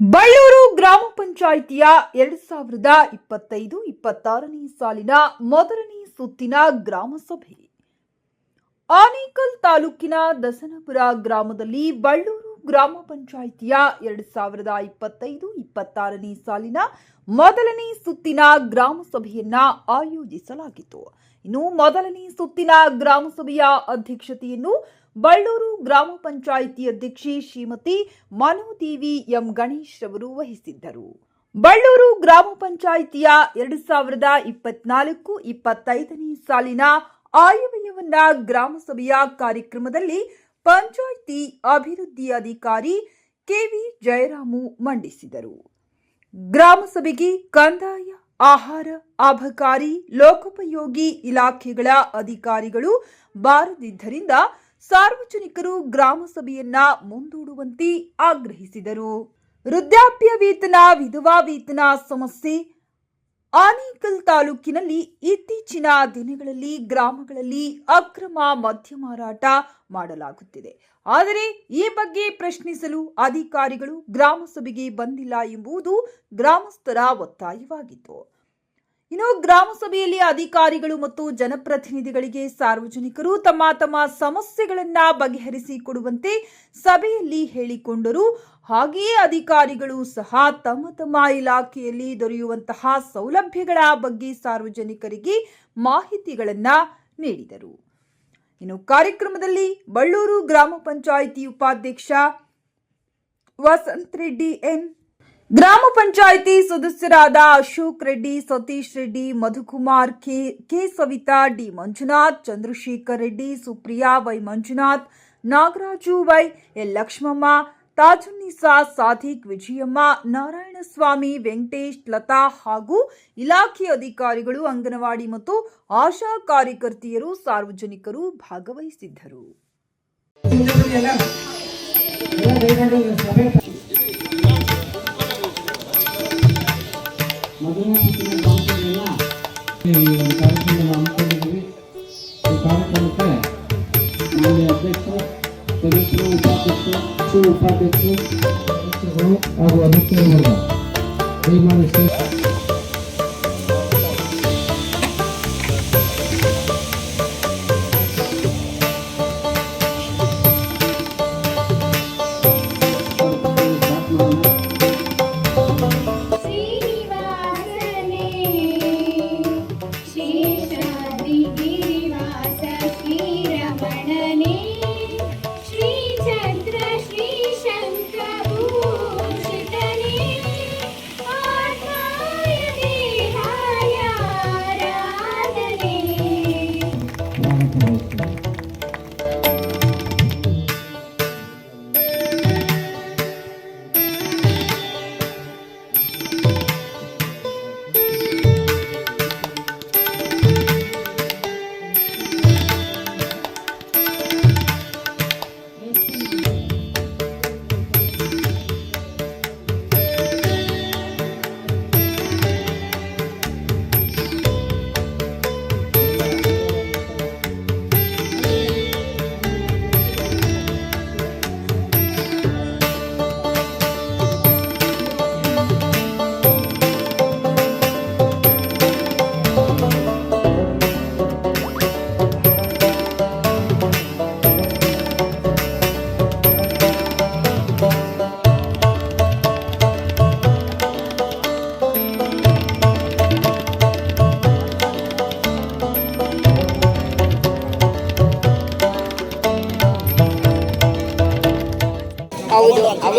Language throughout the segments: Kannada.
ಬಳ್ಳೂರು ಗ್ರಾಮ ಪಂಚಾಯಿತಿಯ ಎರಡ್ ಸಾವಿರದ ಇಪ್ಪತ್ತೈದು ಇಪ್ಪತ್ತಾರನೇ ಸಾಲಿನ ಮೊದಲನೇ ಸುತ್ತಿನ ಗ್ರಾಮ ಸಭೆ ಆನೇಕಲ್ ತಾಲೂಕಿನ ದಸನಪುರ ಗ್ರಾಮದಲ್ಲಿ ಬಳ್ಳೂರು ಗ್ರಾಮ ಪಂಚಾಯಿತಿಯ ಎರಡ್ ಸಾವಿರದ ಇಪ್ಪತ್ತೈದು ಇಪ್ಪತ್ತಾರನೇ ಸಾಲಿನ ಮೊದಲನೇ ಸುತ್ತಿನ ಗ್ರಾಮ ಸಭೆಯನ್ನ ಆಯೋಜಿಸಲಾಗಿತ್ತು. ಇನ್ನು ಮೊದಲನೇ ಸುತ್ತಿನ ಗ್ರಾಮ ಸಭೆಯ ಅಧ್ಯಕ್ಷತೆಯನ್ನು ಬಳ್ಳೂರು ಗ್ರಾಮ ಪಂಚಾಯಿತಿ ಅಧ್ಯಕ್ಷೆ ಶ್ರೀಮತಿ ಮನೋದೇವಿ ಎಂ ಗಣೇಶ್ ಅವರು ವಹಿಸಿದ್ದರು. ಬಳ್ಳೂರು ಗ್ರಾಮ ಪಂಚಾಯಿತಿಯ ಎರಡು ಸಾವಿರದ ಇಪ್ಪತ್ನಾಲ್ಕು ಇಪ್ಪತ್ತೈದನೇ ಸಾಲಿನ ಆಯವ್ಯವನ್ನ ಗ್ರಾಮ ಸಭೆಯ ಕಾರ್ಯಕ್ರಮದಲ್ಲಿ ಪಂಚಾಯಿತಿ ಅಭಿವೃದ್ಧಿ ಅಧಿಕಾರಿ ಕೆವಿ ಜಯರಾಮು ಮಂಡಿಸಿದರು. ಗ್ರಾಮ ಸಭೆಗೆ ಕಂದಾಯ, ಆಹಾರ, ಅಬಕಾರಿ, ಲೋಕೋಪಯೋಗಿ ಇಲಾಖೆಗಳ ಅಧಿಕಾರಿಗಳು ಬಾರದಿದ್ದರಿಂದ ಸಾರ್ವಜನಿಕರು ಗ್ರಾಮಸಭೆಯನ್ನ ಮುಂದೂಡುವಂತೆ ಆಗ್ರಹಿಸಿದರು. ವೃದ್ಧಾಪ್ಯ ವೇತನ, ವಿಧವಾ ವೇತನ ಸಮಸ್ಯೆ ಆನೇಕಲ್ ತಾಲೂಕಿನಲ್ಲಿ ಇತ್ತೀಚಿನ ದಿನಗಳಲ್ಲಿ ಗ್ರಾಮಗಳಲ್ಲಿ ಅಕ್ರಮ ಮದ್ಯ ಮಾರಾಟ ಮಾಡಲಾಗುತ್ತಿದೆ. ಆದರೆ ಈ ಬಗ್ಗೆ ಪ್ರಶ್ನಿಸಲು ಅಧಿಕಾರಿಗಳು ಗ್ರಾಮಸಭೆಗೆ ಬಂದಿಲ್ಲ ಎಂಬುದು ಗ್ರಾಮಸ್ಥರ ಒತ್ತಾಯವಾಗಿತ್ತು. ಇನ್ನು ಗ್ರಾಮ ಸಭೆಯಲ್ಲಿ ಅಧಿಕಾರಿಗಳು ಮತ್ತು ಜನಪ್ರತಿನಿಧಿಗಳಿಗೆ ಸಾರ್ವಜನಿಕರು ತಮ್ಮ ತಮ್ಮ ಸಮಸ್ಯೆಗಳನ್ನ ಬಗೆಹರಿಸಿಕೊಡುವಂತೆ ಸಭೆಯಲ್ಲಿ ಹೇಳಿಕೊಂಡರು. ಹಾಗೆಯೇ ಅಧಿಕಾರಿಗಳು ಸಹ ತಮ್ಮ ತಮ್ಮ ಇಲಾಖೆಯಲ್ಲಿ ದೊರೆಯುವಂತಹ ಸೌಲಭ್ಯಗಳ ಬಗ್ಗೆ ಸಾರ್ವಜನಿಕರಿಗೆ ಮಾಹಿತಿಗಳನ್ನ ನೀಡಿದರು. ಇನ್ನು ಕಾರ್ಯಕ್ರಮದಲ್ಲಿ ಬಳ್ಳೂರು ಗ್ರಾಮ ಪಂಚಾಯಿತಿ ಉಪಾಧ್ಯಕ್ಷ ವಸಂತ್ ರೆಡ್ಡಿ ಎನ್. ಗ್ರಾಮ ಪಂಚಾಯಿತಿ ಸದಸ್ಯರಾದ Ashok Reddy, Satish Reddy, Madhukumar K K Savita, D Manjunath, Chandrashekar Reddy, Supriya Y Manjunath, Nagaraju Y L Lakshmamma Tajunnisa Sadiq Vijayamma, Narayanaswamy, Venkatesh Lata ಹಾಗೂ ಇಲಾಖೆ ಅಧಿಕಾರಿಗಳು, ಅಂಗನವಾಡಿ ಮತ್ತು ಆಶಾ ಕಾರ್ಯಕರ್ತೆಯರು, ಸಾರ್ವಜನಿಕರು ಭಾಗವಹಿಸಿದ್ದರು.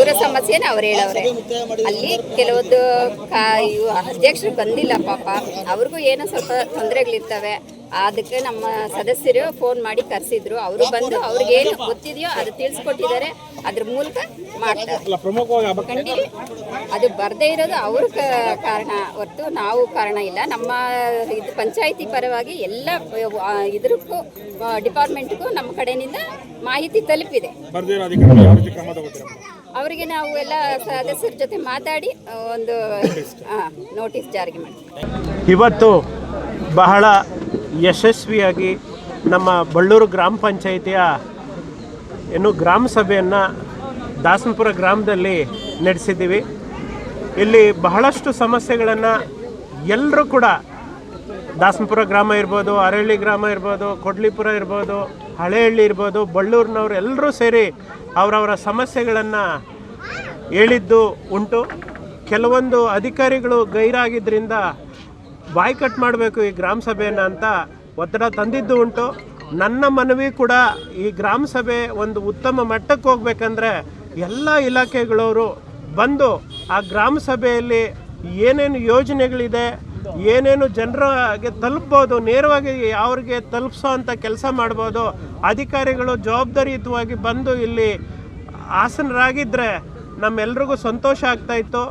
ಅವರ ಸಮಸ್ಯೆನ ಅವ್ರು ಹೇಳವ್ರೆ. ಅಲ್ಲಿ ಕೆಲವೊಂದು ಕಾ ಇವು ಅಧ್ಯಕ್ಷರು ಬಂದಿಲ್ಲ ಪಾಪ. ಅವ್ರಿಗೂ ಏನೋ ಸ್ವಲ್ಪ ತೊಂದರೆಗಳಿರ್ತವೆ. ಅದಕ್ಕೆ ನಮ್ಮ ಸದಸ್ಯರು ಫೋನ್ ಮಾಡಿ ಕರೆಸಿದ್ರು. ಅವರು ಬಂದು ಅವ್ರಿಗೆ ಏನು ಗೊತ್ತಿದೆಯೋ ಅದು ತಿಳಿಸ್ಕೊಟ್ಟಿದ್ದಾರೆ. ಅದ್ರ ಮೂಲಕ ಮಾಡ್ತಾರೆ. ಅದು ಬರದೇ ಇರೋದು ಅವ್ರ ಕಾರಣ. ಹೊರತು ನಾವು ಕಾರಣ ಇಲ್ಲ. ನಮ್ಮ ಇದು ಪಂಚಾಯಿತಿ ಪರವಾಗಿ ಎಲ್ಲ ಇದಕ್ಕೂ ಡಿಪಾರ್ಟ್ಮೆಂಟ್ಗೂ ನಮ್ಮ ಕಡೆಯಿಂದ ಮಾಹಿತಿ ತಲುಪಿದೆ. ಅವರಿಗೆ ನಾವು ಎಲ್ಲ ಸದಸ್ಯರ ಜೊತೆ ಮಾತಾಡಿ ಒಂದು ನೋಟಿಸ್ ಜಾರಿಗೆ ಮಾಡ್ತೀವಿ. ಇವತ್ತು ಬಹಳ ಯಶಸ್ವಿಯಾಗಿ ನಮ್ಮ ಬಳ್ಳೂರು ಗ್ರಾಮ ಪಂಚಾಯಿತಿಯ ಏನು ಗ್ರಾಮ ಸಭೆಯನ್ನು ದಾಸನಪುರ ಗ್ರಾಮದಲ್ಲಿ ನಡೆಸಿದ್ದೀವಿ. ಇಲ್ಲಿ ಬಹಳಷ್ಟು ಸಮಸ್ಯೆಗಳನ್ನು ಎಲ್ಲರೂ ಕೂಡ, ದಾಸನಪುರ ಗ್ರಾಮ ಇರ್ಬೋದು ಅರಹಳ್ಳಿ ಗ್ರಾಮ ಇರ್ಬೋದು, ಕೊಡ್ಲಿಪುರ ಇರ್ಬೋದು, ಹಳೆಹಳ್ಳಿ ಇರ್ಬೋದು, ಬಳ್ಳೂರಿನವ್ರು ಎಲ್ಲರೂ ಸೇರಿ ಅವರವರ ಸಮಸ್ಯೆಗಳನ್ನು ಹೇಳಿದ್ದು ಉಂಟು. ಕೆಲವೊಂದು ಅಧಿಕಾರಿಗಳು ಗೈರಾಗಿದ್ದರಿಂದ ಬಾಯ್ಕಟ್ ಮಾಡಬೇಕು ಈ ಗ್ರಾಮ ಸಭೆಯನ್ನು ಅಂತ ಒತ್ತಡ ತಂದಿದ್ದು ಉಂಟು. ನನ್ನ ಮನವಿ ಕೂಡ ಈ ಗ್ರಾಮ ಸಭೆ ಒಂದು ಉತ್ತಮ ಮಟ್ಟಕ್ಕೆ ಹೋಗ್ಬೇಕಂದ್ರೆ ಎಲ್ಲ ಇಲಾಖೆಗಳವರು ಬಂದು ಆ ಗ್ರಾಮ ಸಭೆಯಲ್ಲಿ ಏನೇನು ಯೋಜನೆಗಳಿದೆ, ಏನೇನು ಜನರಿಗೆ ತಲುಪ್ಬೋದು, ನೇರವಾಗಿ ಅವ್ರಿಗೆ ತಲುಪಿಸೋ ಅಂಥ ಕೆಲಸ ಮಾಡ್ಬೋದು ಅಧಿಕಾರಿಗಳು ಜವಾಬ್ದಾರಿಯುತವಾಗಿ ಬಂದು ಇಲ್ಲಿ ಆಸನರಾಗಿದ್ದರೆ ನಮ್ಮೆಲ್ರಿಗೂ ಸಂತೋಷ ಆಗ್ತಾಯಿತ್ತು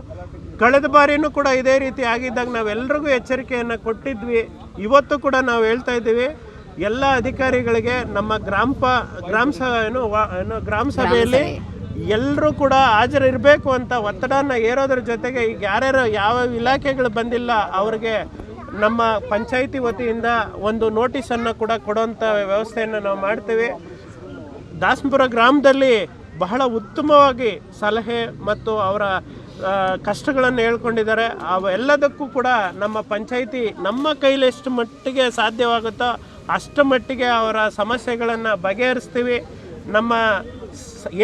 ಕಳೆದ ಬಾರಿನೂ ಕೂಡ ಇದೇ ರೀತಿ ಆಗಿದ್ದಾಗ ನಾವೆಲ್ರಿಗೂ ಎಚ್ಚರಿಕೆಯನ್ನು ಕೊಟ್ಟಿದ್ವಿ. ಇವತ್ತು ಕೂಡ ನಾವು ಹೇಳ್ತಾ ಇದ್ದೀವಿ ಎಲ್ಲ ಅಧಿಕಾರಿಗಳಿಗೆ ನಮ್ಮ ಗ್ರಾಮ ಪ ಗ್ರಾಮ ಏನು ವಾ- ಏನು ಗ್ರಾಮ ಸಭೆಯಲ್ಲಿ ಎಲ್ಲರೂ ಕೂಡ ಹಾಜರಿರಬೇಕು ಅಂತ ಒತ್ತಡನ ಏರೋದ್ರ ಜೊತೆಗೆ ಈಗ ಯಾರ್ಯಾರು ಯಾವ ಇಲಾಖೆಗಳು ಬಂದಿಲ್ಲ ಅವ್ರಿಗೆ ನಮ್ಮ ಪಂಚಾಯಿತಿ ವತಿಯಿಂದ ಒಂದು ನೋಟಿಸನ್ನು ಕೂಡ ಕೊಡುವಂಥ ವ್ಯವಸ್ಥೆಯನ್ನು ನಾವು ಮಾಡ್ತೀವಿ. ದಾಸನಪುರ ಗ್ರಾಮದಲ್ಲಿ ಬಹಳ ಉತ್ತಮವಾಗಿ ಸಲಹೆ ಮತ್ತು ಅವರ ಕಷ್ಟಗಳನ್ನು ಹೇಳ್ಕೊಂಡಿದ್ದಾರೆ. ಅವೆಲ್ಲದಕ್ಕೂ ಕೂಡ ನಮ್ಮ ಪಂಚಾಯಿತಿ ನಮ್ಮ ಕೈಲಿ ಎಷ್ಟು ಮಟ್ಟಿಗೆ ಸಾಧ್ಯವಾಗುತ್ತೋ ಅಷ್ಟು ಮಟ್ಟಿಗೆ ಅವರ ಸಮಸ್ಯೆಗಳನ್ನು ಬಗೆಹರಿಸ್ತೀವಿ. ನಮ್ಮ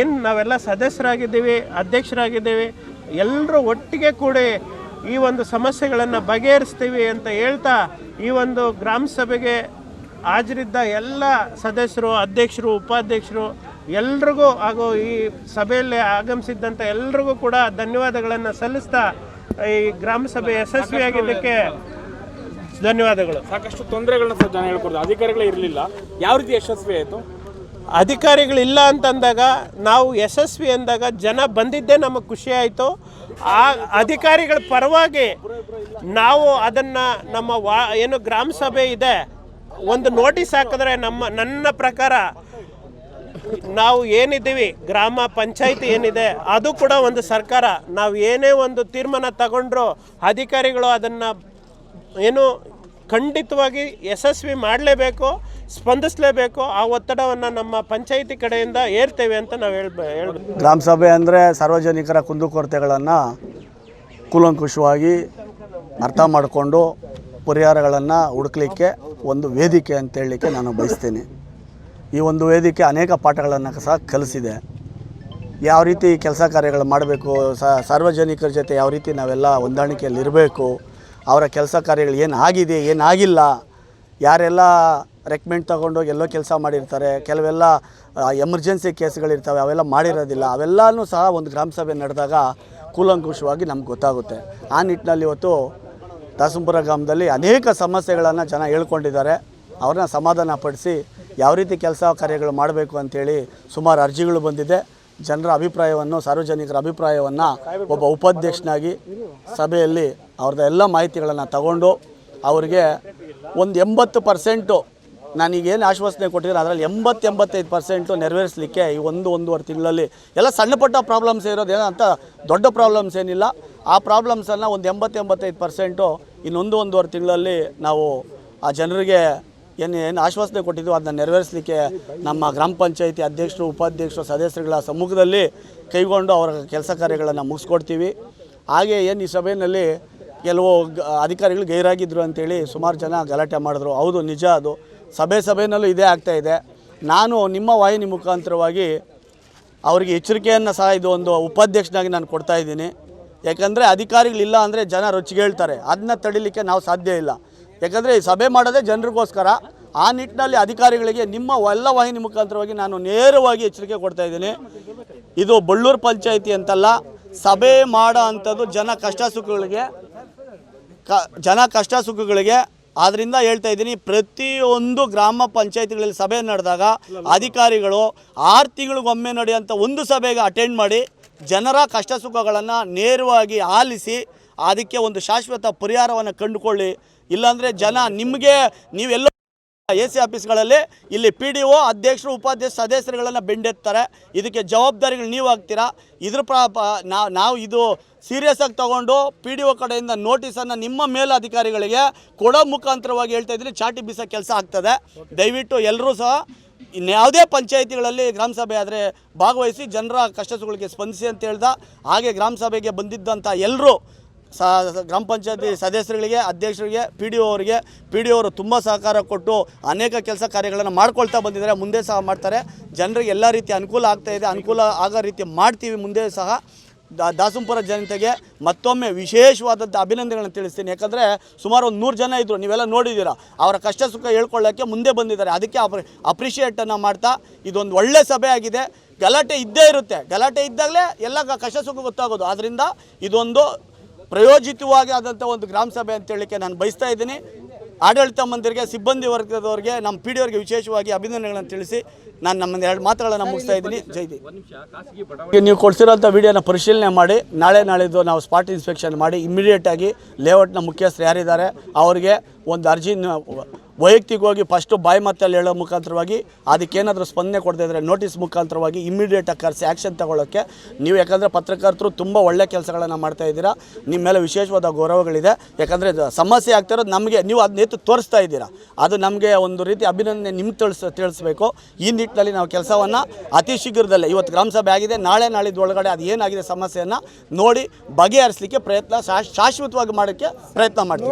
ಏನು ನಾವೆಲ್ಲ ಸದಸ್ಯರಾಗಿದ್ದೀವಿ, ಅಧ್ಯಕ್ಷರಾಗಿದ್ದೀವಿ ಎಲ್ಲರೂ ಒಟ್ಟಿಗೆ ಕೂಡಿ ಈ ಒಂದು ಸಮಸ್ಯೆಗಳನ್ನು ಬಗೆಹರಿಸ್ತೀವಿ ಅಂತ ಹೇಳ್ತಾ ಈ ಒಂದು ಗ್ರಾಮ ಸಭೆಗೆ ಹಾಜರಿದ್ದ ಎಲ್ಲ ಸದಸ್ಯರು, ಅಧ್ಯಕ್ಷರು, ಉಪಾಧ್ಯಕ್ಷರು, ಎಲ್ರಿಗೂ ಹಾಗೂ ಈ ಸಭೆಯಲ್ಲಿ ಆಗಮಿಸಿದ್ದಂಥ ಎಲ್ರಿಗೂ ಕೂಡ ಧನ್ಯವಾದಗಳನ್ನು ಸಲ್ಲಿಸ್ತಾ ಈ ಗ್ರಾಮ ಸಭೆ ಯಶಸ್ವಿಯಾಗಿದ್ದಕ್ಕೆ ಧನ್ಯವಾದಗಳು. ಸಾಕಷ್ಟು ತೊಂದರೆಗಳನ್ನ ಜನ ಹೇಳ್ಕೊಡ್ತಾರೆ. ಅಧಿಕಾರಿಗಳೇ ಇರಲಿಲ್ಲ. ಯಾವ ರೀತಿ ಯಶಸ್ವಿ ಆಯಿತು? ಅಧಿಕಾರಿಗಳಿಲ್ಲ ಅಂತಂದಾಗ ನಾವು ಯಶಸ್ವಿ ಅಂದಾಗ ಜನ ಬಂದಿದ್ದೇ ನಮಗೆ ಖುಷಿ ಆಯಿತು. ಆ ಅಧಿಕಾರಿಗಳ ಪರವಾಗಿ ನಾವು ಅದನ್ನು ನಮ್ಮ ವಾ ಏನು ಗ್ರಾಮ ಸಭೆ ಇದೆ, ಒಂದು ನೋಟಿಸ್ ಹಾಕಿದ್ರೆ ನಮ್ಮ, ನನ್ನ ಪ್ರಕಾರ ನಾವು ಏನಿದ್ದೀವಿ, ಗ್ರಾಮ ಪಂಚಾಯಿತಿ ಏನಿದೆ, ಅದು ಕೂಡ ಒಂದು ಸರ್ಕಾರ. ನಾವು ಏನೇ ಒಂದು ತೀರ್ಮಾನ ತಗೊಂಡ್ರು ಅಧಿಕಾರಿಗಳು ಅದನ್ನು ಏನು ಖಂಡಿತವಾಗಿ ಯಶಸ್ವಿ ಮಾಡಲೇಬೇಕು, ಸ್ಪಂದಿಸಲೇಬೇಕು ಆ ಒತ್ತಡವನ್ನು ನಮ್ಮ ಪಂಚಾಯಿತಿ ಕಡೆಯಿಂದ ಏರ್ತೇವೆ ಅಂತ ನಾವು ಹೇಳ್ಬೇ ಹೇಳ್ಬೋದು ಗ್ರಾಮ ಸಭೆ ಅಂದರೆ ಸಾರ್ವಜನಿಕರ ಕುಂದುಕೊರತೆಗಳನ್ನು ಕೂಲಂಕುಷವಾಗಿ ಅರ್ಥ ಮಾಡಿಕೊಂಡು ಪರಿಹಾರಗಳನ್ನು ಹುಡುಕ್ಲಿಕ್ಕೆ ಒಂದು ವೇದಿಕೆ ಅಂತ ಹೇಳಲಿಕ್ಕೆ ನಾನು ಬಯಸ್ತೀನಿ. ಈ ಒಂದು ವೇದಿಕೆ ಅನೇಕ ಪಾಠಗಳನ್ನು ಸಹ ಕಲಿಸಿದೆ. ಯಾವ ರೀತಿ ಕೆಲಸ ಕಾರ್ಯಗಳು ಮಾಡಬೇಕು ಸಾರ್ವಜನಿಕರ ಜೊತೆ ಯಾವ ರೀತಿ ನಾವೆಲ್ಲ ಹೊಂದಾಣಿಕೆಯಲ್ಲಿ ಇರಬೇಕು ಅವರ ಕೆಲಸ ಕಾರ್ಯಗಳು ಏನು ಆಗಿದೆ ಏನಾಗಿಲ್ಲ ಯಾರೆಲ್ಲ ರೆಕಮೆಂಡ್ ತೊಗೊಂಡೋಗಿ ಎಲ್ಲೋ ಕೆಲಸ ಮಾಡಿರ್ತಾರೆ, ಕೆಲವೆಲ್ಲ ಎಮರ್ಜೆನ್ಸಿ ಕೇಸ್ಗಳಿರ್ತವೆ ಅವೆಲ್ಲ ಮಾಡಿರೋದಿಲ್ಲ, ಅವೆಲ್ಲನೂ ಸಹ ಒಂದು ಗ್ರಾಮ ಸಭೆ ನಡೆದಾಗ ಕೂಲಂಕುಷವಾಗಿ ನಮ್ಗೆ ಗೊತ್ತಾಗುತ್ತೆ. ಆ ನಿಟ್ಟಿನಲ್ಲಿ ಇವತ್ತು ದಾಸಂಪುರ ಗ್ರಾಮದಲ್ಲಿ ಅನೇಕ ಸಮಸ್ಯೆಗಳನ್ನು ಜನ ಹೇಳ್ಕೊಂಡಿದ್ದಾರೆ. ಅವ್ರನ್ನ ಸಮಾಧಾನ ಪಡಿಸಿ ಯಾವ ರೀತಿ ಕೆಲಸ ಕಾರ್ಯಗಳು ಮಾಡಬೇಕು ಅಂಥೇಳಿ ಸುಮಾರು ಅರ್ಜಿಗಳು ಬಂದಿದೆ. ಜನರ ಅಭಿಪ್ರಾಯವನ್ನು, ಸಾರ್ವಜನಿಕರ ಅಭಿಪ್ರಾಯವನ್ನು ಒಬ್ಬ ಉಪಾಧ್ಯಕ್ಷನಾಗಿ ಸಭೆಯಲ್ಲಿ ಅವ್ರದ್ದು ಎಲ್ಲ ಮಾಹಿತಿಗಳನ್ನು ತಗೊಂಡು ಅವರಿಗೆ ಒಂದು ಎಂಬತ್ತು ಪರ್ಸೆಂಟು ನಾನೀಗೇನು ಆಶ್ವಾಸನೆ ಕೊಟ್ಟಿದ್ರೆ, ಅದರಲ್ಲಿ ಎಂಬತ್ತು ಎಂಬತ್ತೈದು ಪರ್ಸೆಂಟು ನೆರವೇರಿಸಲಿಕ್ಕೆ ಈ ಒಂದು ಒಂದೂವರೆ ತಿಂಗಳಲ್ಲಿ ಎಲ್ಲ ಸಣ್ಣ ಪುಟ್ಟ ಪ್ರಾಬ್ಲಮ್ಸ್ ಇರೋದು ಏನೋ ಅಂತ ದೊಡ್ಡ ಪ್ರಾಬ್ಲಮ್ಸ್ ಏನಿಲ್ಲ. ಆ ಪ್ರಾಬ್ಲಮ್ಸನ್ನು ಒಂದು ಎಂಬತ್ತು ಎಂಬತ್ತೈದು ಪರ್ಸೆಂಟು ಇನ್ನೊಂದು ಒಂದೂವರೆ ತಿಂಗಳಲ್ಲಿ ನಾವು ಆ ಜನರಿಗೆ ಏನು ಆಶ್ವಾಸನೆ ಕೊಟ್ಟಿದ್ವು ಅದನ್ನ ನೆರವೇರಿಸಲಿಕ್ಕೆ ನಮ್ಮ ಗ್ರಾಮ ಪಂಚಾಯಿತಿ ಅಧ್ಯಕ್ಷರು, ಉಪಾಧ್ಯಕ್ಷರು, ಸದಸ್ಯರುಗಳ ಸಮ್ಮುಖದಲ್ಲಿ ಕೈಗೊಂಡು ಅವರ ಕೆಲಸ ಕಾರ್ಯಗಳನ್ನು ಮುಗಿಸ್ಕೊಡ್ತೀವಿ. ಹಾಗೆ ಏನು ಈ ಸಭೆಯಲ್ಲಿ ಕೆಲವು ಅಧಿಕಾರಿಗಳು ಗೈರಾಗಿದ್ದರು ಅಂತೇಳಿ ಸುಮಾರು ಜನ ಗಲಾಟೆ ಮಾಡಿದ್ರು. ಹೌದು, ನಿಜ ಅದು. ಸಭೆ ಸಭೆಯಲ್ಲೂ ಇದೇ ಇದೆ. ನಾನು ನಿಮ್ಮ ವಾಹಿನಿ ಮುಖಾಂತರವಾಗಿ ಅವರಿಗೆ ಎಚ್ಚರಿಕೆಯನ್ನು ಸಹ ಇದು ಒಂದು ಉಪಾಧ್ಯಕ್ಷನಾಗಿ ನಾನು ಕೊಡ್ತಾ ಇದ್ದೀನಿ. ಯಾಕಂದರೆ ಅಧಿಕಾರಿಗಳಿಲ್ಲ ಅಂದರೆ ಜನ ರೊಚ್ಚಿಗೇಳ್ತಾರೆ ಅದನ್ನ ತಡಿಲಿಕ್ಕೆ ನಾವು ಸಾಧ್ಯ ಇಲ್ಲ. ಯಾಕಂದರೆ ಈ ಸಭೆ ಮಾಡೋದೇ ಜನರಿಗೋಸ್ಕರ. ಆ ನಿಟ್ಟಿನಲ್ಲಿ ಅಧಿಕಾರಿಗಳಿಗೆ ನಿಮ್ಮ ಎಲ್ಲ ವಾಹಿನಿ ಮುಖಾಂತರವಾಗಿ ನಾನು ನೇರವಾಗಿ ಎಚ್ಚರಿಕೆ ಕೊಡ್ತಾ ಇದ್ದೀನಿ. ಇದು ಬಳ್ಳೂರು ಪಂಚಾಯಿತಿ ಅಂತಲ್ಲ, ಸಭೆ ಮಾಡೋ ಅಂಥದ್ದು ಜನ ಕಷ್ಟ ಸುಖಗಳಿಗೆ, ಕ, ಜನ ಕಷ್ಟ ಸುಖಗಳಿಗೆ. ಆದ್ದರಿಂದ ಹೇಳ್ತಾ ಇದ್ದೀನಿ, ಪ್ರತಿಯೊಂದು ಗ್ರಾಮ ಪಂಚಾಯಿತಿಗಳಲ್ಲಿ ಸಭೆ ನಡೆದಾಗ ಅಧಿಕಾರಿಗಳು ಆರು ತಿಂಗಳಿಗೊಮ್ಮೆ ನಡೆಯುವಂಥ ಒಂದು ಸಭೆಗೆ ಅಟೆಂಡ್ ಮಾಡಿ, ಜನರ ಕಷ್ಟ ಸುಖಗಳನ್ನು ನೇರವಾಗಿ ಆಲಿಸಿ ಅದಕ್ಕೆ ಒಂದು ಶಾಶ್ವತ ಪರಿಹಾರವನ್ನು ಕಂಡುಕೊಳ್ಳಿ. ಇಲ್ಲಾಂದರೆ ಜನ ನಿಮಗೆ ನೀವೆಲ್ಲ ಎ ಸಿ ಆಫೀಸ್ಗಳಲ್ಲಿ ಇಲ್ಲಿ ಪಿ ಡಿ ಒ ಅಧ್ಯಕ್ಷರು, ಉಪಾಧ್ಯಕ್ಷ ಸದಸ್ಯರುಗಳನ್ನು ಬೆಂಡೆತ್ತಾರೆ. ಇದಕ್ಕೆ ಜವಾಬ್ದಾರಿಗಳು ನೀವು ಆಗ್ತೀರಾ? ಇದ್ರ ಪ್ರ ನಾವು ಇದು ಸೀರಿಯಸ್ ಆಗಿ ತಗೊಂಡು ಪಿ ಡಿ ಒ ಕಡೆಯಿಂದ ನೋಟಿಸನ್ನು ನಿಮ್ಮ ಮೇಲಧಿಕಾರಿಗಳಿಗೆ ಕೊಡೋ ಮುಖಾಂತರವಾಗಿ ಹೇಳ್ತಾ ಇದ್ರೆ ಚಾಟಿ ಬೀಸೋ ಕೆಲಸ ಆಗ್ತದೆ. ದಯವಿಟ್ಟು ಎಲ್ಲರೂ ಸಹ ಇನ್ಯಾವುದೇ ಪಂಚಾಯಿತಿಗಳಲ್ಲಿ ಗ್ರಾಮ ಸಭೆ ಆದರೆ ಭಾಗವಹಿಸಿ, ಜನರ ಕಷ್ಟಸುಗಳಿಗೆ ಸ್ಪಂದಿಸಿ ಅಂತ ಹೇಳ್ದ ಹಾಗೆ ಗ್ರಾಮ ಸಭೆಗೆ ಬಂದಿದ್ದಂಥ ಎಲ್ಲರೂ ಸ ಗ್ರಾಮ ಪಂಚಾಯತಿ ಸದಸ್ಯರುಗಳಿಗೆ, ಅಧ್ಯಕ್ಷರಿಗೆ ಪಿ ಡಿ ಒ ಅವರಿಗೆ ಪಿ ಡಿ ಒ ಅವರು ತುಂಬ ಸಹಕಾರ ಕೊಟ್ಟು ಅನೇಕ ಕೆಲಸ ಕಾರ್ಯಗಳನ್ನು ಮಾಡ್ಕೊಳ್ತಾ ಬಂದಿದ್ದಾರೆ. ಮುಂದೆ ಸಹ ಮಾಡ್ತಾರೆ. ಜನರಿಗೆ ಎಲ್ಲ ರೀತಿ ಅನುಕೂಲ ಆಗ್ತಾ ಇದೆ. ಅನುಕೂಲ ಆಗೋ ರೀತಿ ಮಾಡ್ತೀವಿ. ಮುಂದೆ ಸಹ ದಾಸಂಪುರ ಜನತೆಗೆ ಮತ್ತೊಮ್ಮೆ ವಿಶೇಷವಾದಂಥ ಅಭಿನಂದನೆಗಳನ್ನು ತಿಳಿಸ್ತೀನಿ. ಯಾಕಂದರೆ ಸುಮಾರು ಒಂದು ನೂರು ಜನ ಇದ್ದರು ನೀವೆಲ್ಲ ನೋಡಿದ್ದೀರಾ. ಅವರ ಕಷ್ಟ ಸುಖ ಹೇಳ್ಕೊಳ್ಳೋಕ್ಕೆ ಮುಂದೆ ಬಂದಿದ್ದಾರೆ. ಅದಕ್ಕೆ ಅಪ್ರಿ ಅಪ್ರಿಷಿಯೇಟನ್ನು ಮಾಡ್ತಾ ಇದೊಂದು ಒಳ್ಳೆ ಸಭೆ ಆಗಿದೆ. ಗಲಾಟೆ ಇದ್ದೇ ಇರುತ್ತೆ. ಗಲಾಟೆ ಇದ್ದಾಗಲೇ ಎಲ್ಲ ಕಷ್ಟ ಸುಖ ಗೊತ್ತಾಗೋದು. ಆದ್ದರಿಂದ ಇದೊಂದು ಪ್ರಯೋಜಿತವಾಗಿ ಆದಂಥ ಒಂದು ಗ್ರಾಮ ಸಭೆ ಅಂತ ಹೇಳಲಿಕ್ಕೆ ನಾನು ಬಯಸ್ತಾ ಇದ್ದೀನಿ. ಆಡಳಿತ ಮಂದಿರಿಗೆ ಸಿಬ್ಬಂದಿ ವರ್ಗದವರಿಗೆ ನಮ್ಮ ಪಿ ಡಿ ಅವರಿಗೆ ವಿಶೇಷವಾಗಿ ಅಭಿನಂದನೆಗಳನ್ನು ತಿಳಿಸಿ ನಾನು ನಮ್ಮ ಎರಡು ಮಾತುಗಳನ್ನು ಮುಗಿಸ್ತಾ ಇದ್ದೀನಿ. ಜೈ ದಿ ನೀವು ಕೊಡಿಸಿರೋಂಥ ವಿಡಿಯೋನ ಪರಿಶೀಲನೆ ಮಾಡಿ ನಾಳೆ ನಾಳಿದ್ದು ನಾವು ಸ್ಪಾಟ್ ಇನ್ಸ್ಪೆಕ್ಷನ್ ಮಾಡಿ ಇಮಿಡಿಯೇಟಾಗಿ ಲೇಔಟ್ನ ಮುಖ್ಯಸ್ಥರು ಯಾರಿದ್ದಾರೆ ಅವರಿಗೆ ಒಂದು ಅರ್ಜಿ ವೈಯಕ್ತಿಕವಾಗಿ ಫಸ್ಟು ಬಾಯಿ ಮಾತಲ್ಲಿ ಹೇಳೋ ಮುಖಾಂತರವಾಗಿ ಅದಕ್ಕೇನಾದರೂ ಸ್ಪಂದನೆ ಕೊಡ್ತಾ ಇದ್ದರೆ ನೋಟಿಸ್ ಮುಖಾಂತರವಾಗಿ ಇಮ್ಮಿಡಿಯೇಟಾಗಿ ಕರೆಸಿ ಆ್ಯಕ್ಷನ್ ತಗೊಳ್ಳೋಕ್ಕೆ ನೀವು ಯಾಕಂದರೆ ಪತ್ರಕರ್ತರು ತುಂಬ ಒಳ್ಳೆ ಕೆಲಸಗಳನ್ನು ಮಾಡ್ತಾ ಇದ್ದೀರಾ ನಿಮ್ಮ ಮೇಲೆ ವಿಶೇಷವಾದ ಗೌರವಗಳಿದೆ. ಯಾಕಂದರೆ ಸಮಸ್ಯೆ ಆಗ್ತಾ ಇರೋದು ನಮಗೆ ನೀವು ಅದನ್ನ ಎತ್ತು ತೋರಿಸ್ತಾ ಇದ್ದೀರಾ. ಅದು ನಮಗೆ ಒಂದು ರೀತಿ ಅಭಿನಂದನೆ ನಿಮ್ಗೆ ತಿಳಿಸ್ ತಿಳಿಸ್ಬೇಕು. ಈ ನಿಟ್ಟಿನಲ್ಲಿ ನಾವು ಕೆಲಸವನ್ನು ಅತಿ ಶೀಘ್ರದಲ್ಲೇ ಇವತ್ತು ಗ್ರಾಮ ಸಭೆ ಆಗಿದೆ ನಾಳೆ ನಾಳಿದ್ದು ಒಳಗಡೆ ಅದು ಏನಾಗಿದೆ ಸಮಸ್ಯೆಯನ್ನು ನೋಡಿ ಬಗೆಹರಿಸಲಿಕ್ಕೆ ಪ್ರಯತ್ನ ಶಾಶ್- ಶಾಶ್ವತವಾಗಿ ಮಾಡೋಕ್ಕೆ ಪ್ರಯತ್ನ ಮಾಡ್ತೀವಿ.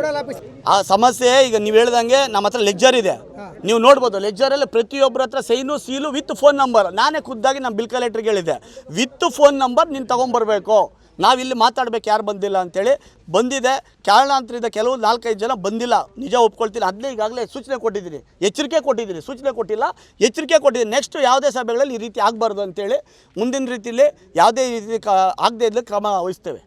ಆ ಸಮಸ್ಯೆ ಈಗ ನೀವು ಹೇಳ್ದಂಗೆ ನಮ್ಮ ಹತ್ರ ಲೆಜ್ಜರ್ ಇದೆ. ನೀವು ನೋಡ್ಬೋದು ಲೆಜ್ಜರಲ್ಲಿ ಪ್ರತಿಯೊಬ್ಬರ ಹತ್ರ sign seal with phone number ನಾನೇ ಖುದ್ದಾಗಿ ನಮ್ಮ ಬಿಲ್ ಕಲೆಕ್ಟ್ರಿಗೆ ಹೇಳಿದೆ ವಿತ್ ಫೋನ್ ನಂಬರ್ ನೀನು ತೊಗೊಂಬರ್ಬೇಕು. ನಾವಿಲ್ಲಿ ಮಾತಾಡ್ಬೇಕು ಯಾರು ಬಂದಿಲ್ಲ ಅಂತೇಳಿ. ಬಂದಿದೆ ಕಾರಣಾಂತರದಿಂದ ಕೆಲವು ನಾಲ್ಕೈದು ಜನ ಬಂದಿಲ್ಲ. ನಿಜ ಒಪ್ಕೊಳ್ತೀನಿ. ಅದನ್ನೇ ಈಗಾಗಲೇ ಸೂಚನೆ ಕೊಟ್ಟಿದ್ದೀನಿ. ಎಚ್ಚರಿಕೆ ಕೊಟ್ಟಿದ್ದೀನಿ. ಸೂಚನೆ ಕೊಟ್ಟಿಲ್ಲ. ಎಚ್ಚರಿಕೆ ಕೊಟ್ಟಿದ್ದೀನಿ. ನೆಕ್ಸ್ಟ್ ಯಾವುದೇ ಸಭೆಗಳಲ್ಲಿ ಈ ರೀತಿ ಆಗಬಾರ್ದು ಅಂತೇಳಿ ಮುಂದಿನ ರೀತಿಯಲ್ಲಿ ಯಾವುದೇ ರೀತಿ ಕ ಆಗದೇ ಇದ್ದರೆ ಕ್ರಮ ವಹಿಸ್ತೇವೆ.